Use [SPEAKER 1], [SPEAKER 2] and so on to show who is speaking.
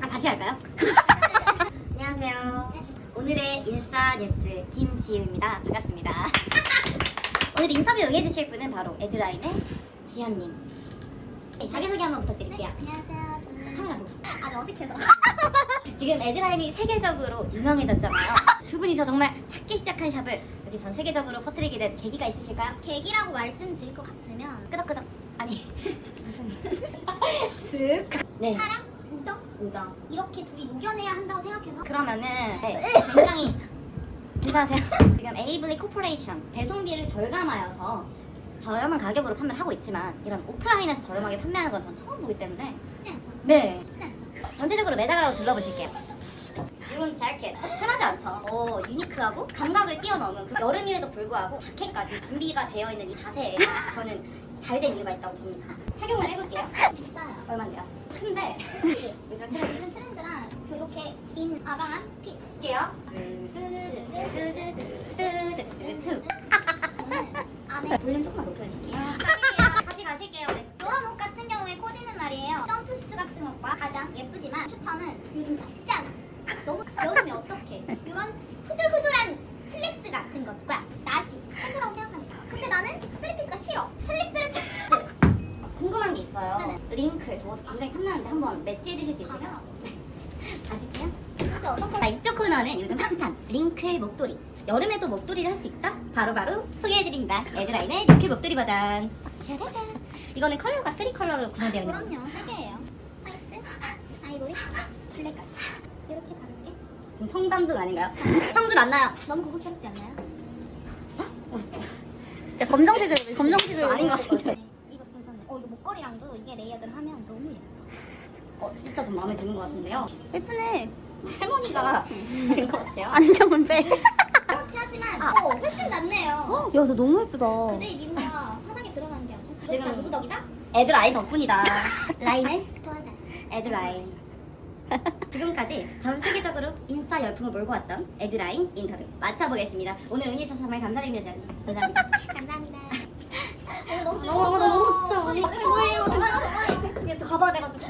[SPEAKER 1] 아 다시 할까요? 안녕하세요. 오늘의 인싸 뉴스 김지우입니다. 반갑습니다. 오늘 인터뷰 응해주실 분은 바로 에드라인의 지현님. 네, 자기소개 한번 부탁드릴게요.
[SPEAKER 2] 안녕하세요. 저는
[SPEAKER 1] 카메라 보고.
[SPEAKER 2] 아주 어색해서
[SPEAKER 1] 지금 에드라인이 세계적으로 유명해졌잖아요. 두 분이서 정말 작게 시작한 샵을 여기 전 세계적으로 퍼뜨리게 된 계기가 있으실까요?
[SPEAKER 2] 계기라고 말씀드릴 것 같으면
[SPEAKER 1] 끄덕끄덕. 아니 무슨 쓱. 네.
[SPEAKER 2] 사랑, 우정. 이렇게 둘이 녹여내야 한다고 생각해서
[SPEAKER 1] 그러면은 네, 굉장히 인사하세요. 지금 에이블리 코퍼레이션 배송비를 절감하여서 저렴한 가격으로 판매를 하고 있지만 이런 오프라인에서 저렴하게 판매하는 건 전 처음 보기 때문에
[SPEAKER 2] 쉽지 않죠.
[SPEAKER 1] 네
[SPEAKER 2] 쉽지 않죠.
[SPEAKER 1] 전체적으로 매장을 한번 둘러보실게요. 이런 자켓 흔하지 않죠. 어, 유니크하고 감각을 뛰어넘은 그 여름임에도 불구하고 자켓까지 준비가 되어 있는 이 자세에 저는 잘 된 이유가 있다고 봅니다. 착용을 해볼게요.
[SPEAKER 2] 비싸요.
[SPEAKER 1] 얼마인데요? 요즘
[SPEAKER 2] 그렇게 긴 아방한 핏
[SPEAKER 1] 할게요.
[SPEAKER 2] 저는 안에
[SPEAKER 1] 볼륨 조금만 높여주실게요.
[SPEAKER 2] 다시 가실게요. 네. 이런 옷 같은 경우에 코디는 말이에요. 점프 슈트 같은 옷과 가장 예쁘지만 추천은 요즘 덥잖아. 너무 여름에 어떻게 이런 후들후들한 슬랙스 같은 것과 나시 최고라고 생각합니다. 근데 나는 쓰리피스가 싫어. 드레스.
[SPEAKER 1] 궁금한 게 있어요. 링크 저거 굉장히 탐나는데 한번 매치해 주실 수 있어요?
[SPEAKER 2] 당연하죠. 혹시 어떤?
[SPEAKER 1] 자, 이쪽 코너는 요즘 핫한 링클 목도리. 여름에도 목도리를 할 수 있다? 바로바로 소개해드린다. 에드라인의 링클 목도리 버전. 짜라란. 이거는 컬러가 3 컬러로 구성되어 있는 거예요.
[SPEAKER 2] 그럼요. 세 개예요. 화이트, 아이보리, 블랙까지. 이렇게 개.
[SPEAKER 1] 지금 청담동 아닌가요? 성줄 안 나요.
[SPEAKER 2] 너무 고급스럽지 않나요?
[SPEAKER 3] 진짜 검정색을 검정색을
[SPEAKER 1] 아닌 것 같은데.
[SPEAKER 2] 네, 이거 괜찮네. 어 이거 목걸이랑도 이게 레이어드를 하면 너무 예뻐.
[SPEAKER 1] 어, 진짜 좀 마음에 드는 것 같은데요.
[SPEAKER 3] 예쁘네.
[SPEAKER 1] 할머니가 된 것 같아요.
[SPEAKER 3] 안정은 빼.
[SPEAKER 2] 그렇지 하지만
[SPEAKER 1] 아.
[SPEAKER 2] 어 훨씬 낫네요.
[SPEAKER 3] 야, 너 너무 예쁘다.
[SPEAKER 2] 그대의 미모가 화장에 게 아주. 이것이 다
[SPEAKER 1] 지금-
[SPEAKER 2] 누구 덕이다?
[SPEAKER 1] 에드라인 덕분이다. 라인을
[SPEAKER 2] 도와다.
[SPEAKER 1] 에드라인. 지금까지 전 세계적으로 인싸 열풍을 몰고 왔던 에드라인 인터뷰 마쳐보겠습니다. 오늘 응해주셔서 정말 감사드립니다. 대장님. 감사합니다.
[SPEAKER 2] 감사합니다. 오늘 너무
[SPEAKER 1] 너무,
[SPEAKER 2] 즐거웠어요.
[SPEAKER 1] 너무 좋다. 오늘
[SPEAKER 2] 뜨거워요.
[SPEAKER 1] 뭐예요?
[SPEAKER 2] 정말 정말.
[SPEAKER 1] 저 가봐야 돼가지고.